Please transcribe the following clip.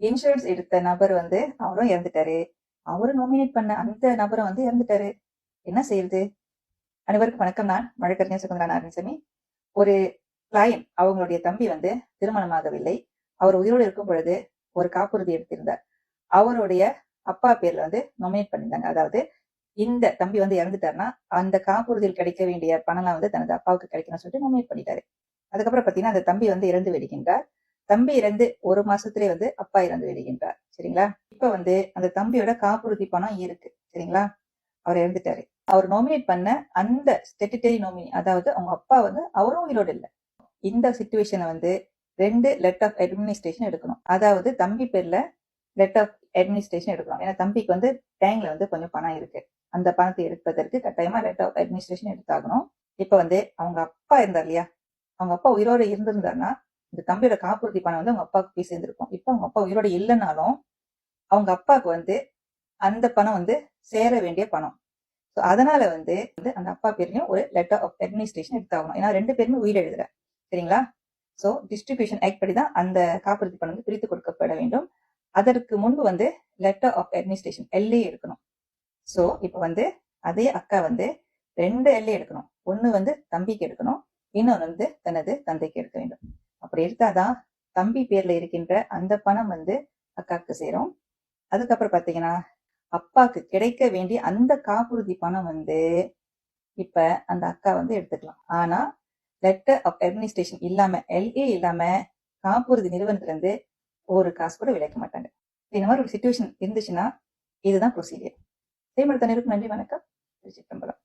Insurance எடுத்த நபர் வந்து அவரும் இறந்துட்டாரு. அவரு நாமினேட் பண்ண அந்த நபரும் வந்து இறந்துட்டாரு. என்ன செய்யுது அனைவருக்கும் வணக்கம் நான் வழக்கறிஞர் சுகந்திரா நாராயணசாமி. ஒரு கிளையன் அவங்களுடைய தம்பி வந்து திருமணமாகவில்லை. அவர் உயிரோடு இருக்கும் பொழுது ஒரு காப்புறுதி எடுத்திருந்தார். அவருடைய அப்பா பேர்ல வந்து நொமினேட் பண்ணியிருந்தாங்க. அதாவது இந்த தம்பி வந்து இறந்துட்டாருன்னா அந்த காப்புறுதியில் கிடைக்க வேண்டிய பணம்லாம் வந்து தனது அப்பாவுக்கு கிடைக்கணும்னு சொல்லிட்டு நொமினேட் பண்ணிட்டாரு. அதுக்கப்புறம் பாத்தீங்கன்னா அந்த தம்பி வந்து இறந்து விடுகின்றார். தம்பி இறந்து ஒரு மாசத்திலே வந்து அப்பா இறந்து விடுகின்றார். சரிங்களா? இப்ப வந்து அந்த தம்பியோட காப்புறுதி பணம் இருக்கு. சரிங்களா? அவர் இறந்துட்டாரு. அவர் நாமினேட் பண்ண அந்த ஸ்டெட்டிட்டரி நோமினி அதாவது அவங்க அப்பா வந்து அவரும் உயிரோடு இல்லை. இந்த சுச்சுவேஷனை வந்து ரெண்டு லெட் ஆஃப் அட்மினிஸ்ட்ரேஷன் எடுக்கணும். அதாவது தம்பி பேர்ல லெட் ஆஃப் அட்மினிஸ்ட்ரேஷன் எடுக்கணும். ஏன்னா தம்பிக்கு வந்து டேங்க்ல வந்து கொஞ்சம் பணம் இருக்கு. அந்த பணத்தை எடுப்பதற்கு கட்டாயமா லெட் ஆஃப் அட்மினிஸ்ட்ரேஷன் எடுத்தாகணும். இப்ப வந்து அவங்க அப்பா இருந்தார் இல்லையா? அவங்க அப்பா உயிரோடு இருந்திருந்தாருன்னா இந்த தம்பியோட காப்புறுதி பணம் வந்து அவங்க அப்பாவுக்கு போய் சேர்ந்திருக்கும். இப்ப அவங்க அப்பா உயிரோட இல்லைனாலும் அவங்க அப்பாவுக்கு வந்து அந்த பணம் வந்து சேர வேண்டிய பணம். ஸோ அதனால வந்து வந்து அந்த அப்பா பேர்லையும் ஒரு லெட்டர் ஆஃப் அட்மினிஸ்ட்ரேஷன் எடுத்தாகணும். ஏன்னா ரெண்டு பேருமே உயிர் எழுதுற சரிங்களா? ஸோ டிஸ்ட்ரிபியூஷன் ஆக்ட் படி தான் அந்த காப்புறுதி பணம் வந்து பிரித்து கொடுக்கப்பட வேண்டும். அதற்கு முன்பு வந்து லெட்டர் ஆஃப் அட்மினிஸ்ட்ரேஷன் எல்ஏ எடுக்கணும். ஸோ இப்போ வந்து அதே அக்கா வந்து ரெண்டு எல்ஏ எடுக்கணும். ஒன்று வந்து தம்பிக்கு எடுக்கணும். இன்னொன்று வந்து தனது தந்தைக்கு எடுக்க வேண்டும். அப்படி எடுத்தாதான் தம்பி பேர்ல இருக்கின்ற அந்த பணம் வந்து அக்காவுக்கு சேரும். அதுக்கப்புறம் பாத்தீங்கன்னா அப்பாவுக்கு கிடைக்க வேண்டிய அந்த காப்புறுதி பணம் வந்து இப்ப அந்த அக்கா வந்து எடுத்துக்கலாம். ஆனா லெட்டர் ஆஃப் அட்மினிஸ்ட்ரேஷன் இல்லாம எல்ஏ இல்லாம காப்புறுதி நிறுவனத்துல இருந்து ஒரு காசு கூட விளைக்க மாட்டாங்க. இந்த மாதிரி ஒரு சுச்சுவேஷன் இருந்துச்சுன்னா இதுதான் ப்ரொசீஜர் செய்முறை தண்ணீருக்கு நன்றி வணக்கம். திருச்சிற்றம்பலம்